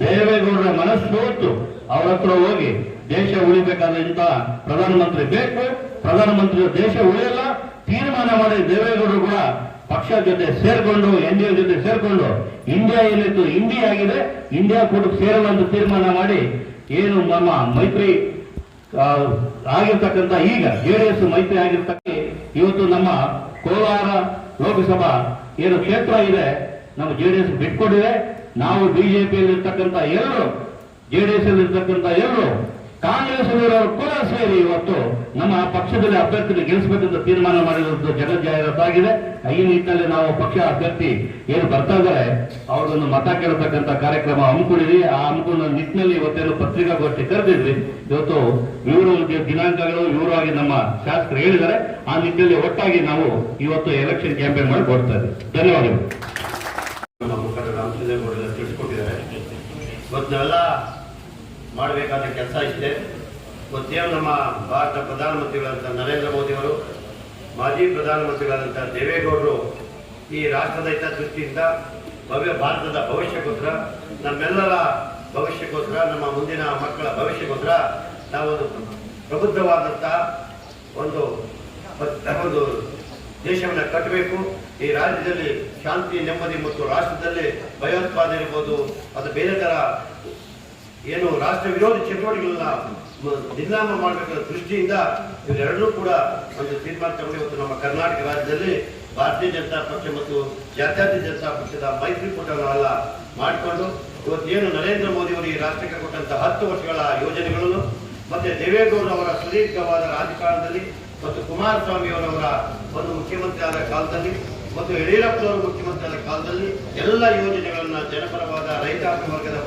ದೇವೇಗೌಡರ ಮನಸ್ಸೋತು ಅವರ ಹತ್ರ ಹೋಗಿ ದೇಶ ಉಳಿಬೇಕಾದಂತ ಪ್ರಧಾನಮಂತ್ರಿ ಬೇಕು. ಪ್ರಧಾನಮಂತ್ರಿ ದೇಶ ಉಳಿಯಲ್ಲ. ತೀರ್ಮಾನ ಮಾಡಿ ದೇವೇಗೌಡರು ಕೂಡ ಪಕ್ಷ ಜೊತೆ ಸೇರ್ಕೊಂಡು, ಎನ್ ಡಿ ಎ ಜೊತೆ ಸೇರ್ಕೊಂಡು, ಇಂಡಿಯಾ ಏನಿತ್ತು, ಇಂಡಿಯಾ ಆಗಿದೆ. ಇಂಡಿಯಾ ಕೂಡ ಸೇರಲ್ಲ ಅಂತ ತೀರ್ಮಾನ ಮಾಡಿ ಏನು ನಮ್ಮ ಮೈತ್ರಿ ಆಗಿರ್ತಕ್ಕಂಥ ಈಗ ಜೆ ಡಿ ಎಸ್ ಮೈತ್ರಿ ಆಗಿರ್ತಕ್ಕ ಇವತ್ತು ನಮ್ಮ ಕೋಲಾರ ಲೋಕಸಭಾ ಏನು ಕ್ಷೇತ್ರ ಇದೆ, ನಮ್ಮ ಜೆ ಡಿ ಎಸ್ ಬಿಟ್ಕೊಂಡಿದೆ. ನಾವು ಬಿಜೆಪಿಯಲ್ಲಿ ಇರ್ತಕ್ಕಂಥ ಎಲ್ಲರೂ ಡಿ ಅಲ್ಲಿ ಇರ್ತಕ್ಕಂಥ ಎಲ್ಲರೂ ಕಾಂಗ್ರೆಸ್ ಕೂಡ ಸೇರಿ ಇವತ್ತು ನಮ್ಮ ಪಕ್ಷದಲ್ಲಿ ಅಭ್ಯರ್ಥಿಗೆ ಗೆಲ್ಲಿಸಬೇಕೆಂದು ತೀರ್ಮಾನ ಮಾಡಿರುವುದು ಜನ ಜಾಹೀರಾತಾಗಿದೆ ಈ ನಿಟ್ಟಿನಲ್ಲಿ ನಾವು ಪಕ್ಷ ಅಭ್ಯರ್ಥಿ ಏನು ಬರ್ತಾ ಇದ್ದಾರೆ ಅವರನ್ನು ಮತ ಕೇಳತಕ್ಕಂತ ಕಾರ್ಯಕ್ರಮ ಹಮ್ಮಿಕೊಂಡಿದ್ವಿ. ಆ ಹಮ್ಮಿಕೊಂಡ ನಿಟ್ಟಿನಲ್ಲಿ ಇವತ್ತೇನು ಪತ್ರಿಕಾಗೋಷ್ಠಿ ಕರೆದಿದ್ವಿ. ಇವತ್ತು ವಿವರ ದಿನಾಂಕಗಳು ವಿವರವಾಗಿ ನಮ್ಮ ಶಾಸಕರು ಹೇಳಿದ್ದಾರೆ. ಆ ನಿಟ್ಟಿನಲ್ಲಿ ಒಟ್ಟಾಗಿ ನಾವು ಇವತ್ತು ಎಲೆಕ್ಷನ್ ಕ್ಯಾಂಪೇನ್ ಮಾಡಿ ಕೊಡ್ತಾ ಇದ್ದೀವಿ. ಧನ್ಯವಾದಗಳು. ನಮ್ಮ ಮುಖಂಡ ತಿಳಿಸ್ಕೊಟ್ಟಿದ್ದಾರೆ. ಮಾಡಬೇಕಾದ ಕೆಲಸ ಇದೆ ಮತ್ತೇನು ನಮ್ಮ ಭಾರತ ಪ್ರಧಾನಮಂತ್ರಿಗಳಾದಂಥ ನರೇಂದ್ರ ಮೋದಿಯವರು, ಮಾಜಿ ಪ್ರಧಾನಮಂತ್ರಿಗಳಾದಂಥ ದೇವೇಗೌಡರು ಈ ರಾಷ್ಟ್ರದ ಹಿತದೃಷ್ಟಿಯಿಂದ ಭವ್ಯ ಭಾರತದ ಭವಿಷ್ಯಕ್ಕೋಸ್ಕರ, ನಮ್ಮೆಲ್ಲರ ಭವಿಷ್ಯಕ್ಕೋಸ್ಕರ, ನಮ್ಮ ಮುಂದಿನ ಮಕ್ಕಳ ಭವಿಷ್ಯಕ್ಕೋಸ್ಕರ ನಾವೊಂದು ಪ್ರಬುದ್ಧವಾದಂಥ ಒಂದು ಒಂದು ದೇಶವನ್ನು ಕಟ್ಟಬೇಕು. ಈ ರಾಜ್ಯದಲ್ಲಿ ಶಾಂತಿ, ನೆಮ್ಮದಿ ಮತ್ತು ರಾಷ್ಟ್ರದಲ್ಲಿ ಭಯೋತ್ಪಾದನೆ ಇರ್ಬೋದು. ಅದು ಬೇರೆ ತರ ಏನು ರಾಷ್ಟ್ರ ವಿರೋಧಿ ಚಟುವಟಿಕೆಗಳನ್ನ ನಿರ್ನಾಮ ಮಾಡಬೇಕಾದ ದೃಷ್ಟಿಯಿಂದ ಇವರೆರಡೂ ಕೂಡ ಒಂದು ತೀರ್ಮಾನ ತಗೊಂಡು ಇವತ್ತು ನಮ್ಮ ಕರ್ನಾಟಕ ರಾಜ್ಯದಲ್ಲಿ ಭಾರತೀಯ ಜನತಾ ಪಕ್ಷ ಮತ್ತು ಜಾತ್ಯಾತಿ ಜನತಾ ಪಕ್ಷದ ಮೈತ್ರಿಕೂಟಗಳೆಲ್ಲ ಮಾಡಿಕೊಂಡು ಏನು ನರೇಂದ್ರ ಮೋದಿ ಅವರು ಈ ರಾಷ್ಟ್ರಕ್ಕೆ ಕೊಟ್ಟಂತಹ ಹತ್ತು ವರ್ಷಗಳ ಯೋಜನೆಗಳನ್ನು ಮತ್ತೆ ದೇವೇಗೌಡ ಅವರ ಸುದೀರ್ಘವಾದ ರಾಜಕಾರಣದಲ್ಲಿ ಮತ್ತು ಕುಮಾರಸ್ವಾಮಿ ಅವರವರ ಒಂದು ಮುಖ್ಯಮಂತ್ರಿ ಆದ ಕಾಲದಲ್ಲಿ ಮತ್ತು ಯಡಿಯೂರಪ್ಪನವರು ಮುಖ್ಯಮಂತ್ರಿ ಆದ ಕಾಲದಲ್ಲಿ ಎಲ್ಲ ಯೋಜನೆಗಳನ್ನ ಜನಪರವಾದ ರೈತಾಪಿ ವರ್ಗದ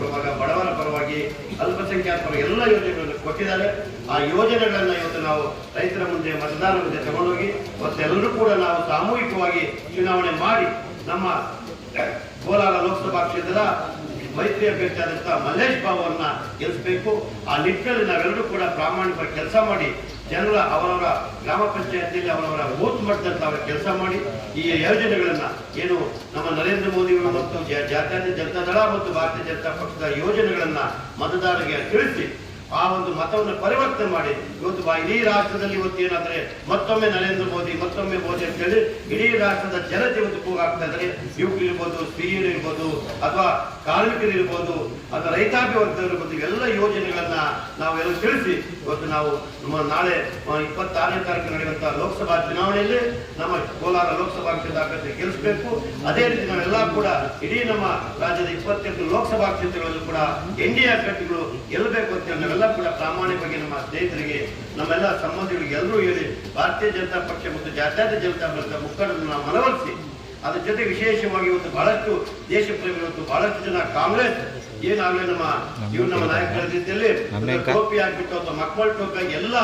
ಅಲ್ಪಸಂಖ್ಯಾತ ಪರವಾಗಿ ಎಲ್ಲ ಯೋಜನೆಗಳನ್ನು ಕೊಟ್ಟಿದ್ದಾರೆ. ಆ ಯೋಜನೆಗಳನ್ನ ಇವತ್ತು ನಾವು ರೈತರ ಮುಂದೆ ಮತದಾರರ ಮುಂದೆ ತಗೊಂಡೋಗಿ ಮತ್ತೆಲ್ಲರೂ ಕೂಡ ನಾವು ಸಾಮೂಹಿಕವಾಗಿ ಚುನಾವಣೆ ಮಾಡಿ ನಮ್ಮ ಕೋಲಾರ ಲೋಕಸಭಾ ಕ್ಷೇತ್ರದ ಮೈತ್ರಿ ಅಭ್ಯರ್ಥಿ ಆದಂತ ಮಲ್ಲೇಶ್ ಬಾಬು ಅವ್ರನ್ನ ಗೆಲ್ಲಿಸಬೇಕು ಆ ನಿಟ್ಟಿನಲ್ಲಿ ನಾವೆಲ್ಲರೂ ಕೂಡ ಪ್ರಾಮಾಣಿಕವಾಗಿ ಕೆಲಸ ಮಾಡಿ ಜನರ ಅವರವರ ಗ್ರಾಮ ಪಂಚಾಯತಿಯಲ್ಲಿ ಅವರವರ ಬೂತ್ ಮಟ್ಟದಲ್ಲಿ ಅವರ ಕೆಲಸ ಮಾಡಿ ಈ ಯೋಜನೆಗಳನ್ನ ಏನು ನಮ್ಮ ನರೇಂದ್ರ ಮೋದಿಗಳು ಮತ್ತು ಜಾತ್ಯತೀತ ಜನತಾ ದಳ ಮತ್ತು ಭಾರತೀಯ ಜನತಾ ಪಕ್ಷದ ಯೋಜನೆಗಳನ್ನ ಮತದಾರರಿಗೆ ತಿಳಿಸಿ ಆ ಒಂದು ಮತವನ್ನು ಪರಿವರ್ತನೆ ಮಾಡಿ. ಇವತ್ತು ಇಡೀ ರಾಷ್ಟ್ರದಲ್ಲಿ ಇವತ್ತು ಏನಾದ್ರೆ ಮತ್ತೊಮ್ಮೆ ನರೇಂದ್ರ ಮೋದಿ, ಮತ್ತೊಮ್ಮೆ ಮೋದಿ ಅಂತ ಹೇಳಿ ಇಡೀ ರಾಷ್ಟ್ರದ ಜನತೆ ಇವತ್ತು ಕೂಗಾಗ್ತಾ ಇದ್ದಾರೆ ಯುವಕರು ಇರ್ಬೋದು, ಸ್ತ್ರೀಯರು ಇರ್ಬೋದು, ಅಥವಾ ಕಾರ್ಮಿಕರು ಇರ್ಬೋದು, ಅಥವಾ ರೈತಾಪಿ ವರ್ಗದವರು ಇರ್ಬೋದು ಎಲ್ಲ ಯೋಜನೆಗಳನ್ನ ನಾವೆಲ್ಲ ತಿಳಿಸಿ ಇವತ್ತು ನಾವು ನಮ್ಮ ನಾಳೆ ಇಪ್ಪತ್ತಾರನೇ ತಾರೀಕು ನಡೆಯುವಂತಹ ಲೋಕಸಭಾ ಚುನಾವಣೆಯಲ್ಲಿ ನಮ್ಮ ಕೋಲಾರ ಲೋಕಸಭಾ ಕ್ಷೇತ್ರ ಗೆಲ್ಲಿಸಬೇಕು. ಅದೇ ರೀತಿ ನಾವೆಲ್ಲ ಕೂಡ ಇಡೀ ನಮ್ಮ ರಾಜ್ಯದ ಇಪ್ಪತ್ತೆಂಟು ಲೋಕಸಭಾ ಕ್ಷೇತ್ರಗಳಲ್ಲೂ ಕೂಡ ಎನ್ ಡಿ ಎ ಅಭ್ಯರ್ಥಿಗಳು ಗೆಲ್ಲಬೇಕು ಅಂತ ನಾವೆಲ್ಲ ಕೂಡ ಪ್ರಾಮಾಣಿಕವಾಗಿ ನಮ್ಮ ಸ್ನೇಹಿತರಿಗೆ, ನಮ್ಮೆಲ್ಲ ಸಂಬಂಧಿಗಳಿಗೆ ಎಲ್ಲರೂ ಹೇಳಿ ಭಾರತೀಯ ಜನತಾ ಪಕ್ಷ ಮತ್ತು ಜಾತ್ಯತೀತ ಜನತಾ ಪಕ್ಷದ ಮುಖಂಡರನ್ನು ನಾವು ಮನವೊಲಿಸಿ, ಅದ್ರ ಜೊತೆ ವಿಶೇಷವಾಗಿ ಇವತ್ತು ಬಹಳಷ್ಟು ದೇಶ ಪ್ರೇಮಿ ಇವತ್ತು ಬಹಳಷ್ಟು ಜನ ಕಾಂಗ್ರೆಸ್ ಏನಾಗಲೇ ನಮ್ಮ ಇವ್ರು ನಮ್ಮ ನಾಯಕರ ರೀತಿಯಲ್ಲಿ ಟೋಪಿ ಆಗ್ಬಿಟ್ಟು ಅಥವಾ ಮಕ್ಕಳ ಟೋಪಿ ಆಗಿ ಎಲ್ಲ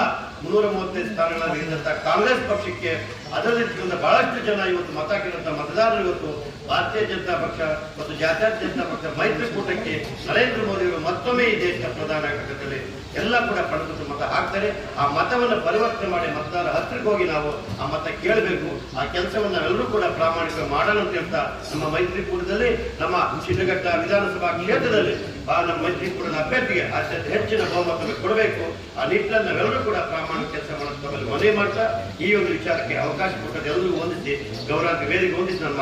ಮುನ್ನೂರ ಮೂವತ್ತೈದು ಸ್ಥಾನಗಳನ್ನು ಗೆದ್ದಂತ ಕಾಂಗ್ರೆಸ್ ಪಕ್ಷಕ್ಕೆ ಅದರಲ್ಲಿಟ್ಟುಕೊಂಡ ಬಹಳಷ್ಟು ಜನ ಇವತ್ತು ಮತ ಕೇಳಿದಂತ ಮತದಾರರು ಇವತ್ತು ಭಾರತೀಯ ಜನತಾ ಪಕ್ಷ ಮತ್ತು ಜಾತ್ಯತೀತ ಜನತಾ ಪಕ್ಷ ಮೈತ್ರಿಕೂಟಕ್ಕೆ ನರೇಂದ್ರ ಮೋದಿ ಅವರು ಮತ್ತೊಮ್ಮೆ ಈ ದೇಶದ ಪ್ರಧಾನ ಘಟಕದಲ್ಲಿ ಎಲ್ಲ ಕೂಡ ಪಡೆದು ಮತ ಹಾಕ್ತಾರೆ. ಆ ಮತವನ್ನು ಪರಿವರ್ತನೆ ಮಾಡಿ ಮತದಾರ ಹತ್ತಿರಕ್ಕೆ ಹೋಗಿ ನಾವು ಆ ಮತ ಕೇಳಬೇಕು. ಆ ಕೆಲಸವನ್ನು ಎಲ್ಲರೂ ಕೂಡ ಪ್ರಾಮಾಣಿಕ ಮಾಡೋಣ ಅಂತ ನಮ್ಮ ಮೈತ್ರಿಕೂಟದಲ್ಲಿ ನಮ್ಮ ಶಿಡ್ಲಘಟ್ಟ ವಿಧಾನಸಭಾ ಕ್ಷೇತ್ರದಲ್ಲಿ ಆ ನಮ್ಮ ಕೂಡ ಅಭ್ಯರ್ಥಿಗೆ ಅತ್ಯಂತ ಹೆಚ್ಚಿನ ಬಹುಮತವನ್ನು ಕೊಡಬೇಕು. ಆ ನಿಟ್ಟಿನಲ್ಲಿ ನಾವೆಲ್ಲರೂ ಕೂಡ ಪ್ರಾಮಾಣಿಕ ಕೆಲಸ ಮಾಡೋದು ಮನವಿ ಮಾಡ್ತಾ ಈ ಒಂದು ವಿಚಾರಕ್ಕೆ ಅವಕಾಶ ಕೊಟ್ಟದ್ದು ಎಲ್ಲರೂ ಹೊಂದಿಸಿ ಗೌರವ ವೇದಿಕೆ ಹೊಂದಿಸಿ ನನ್ನ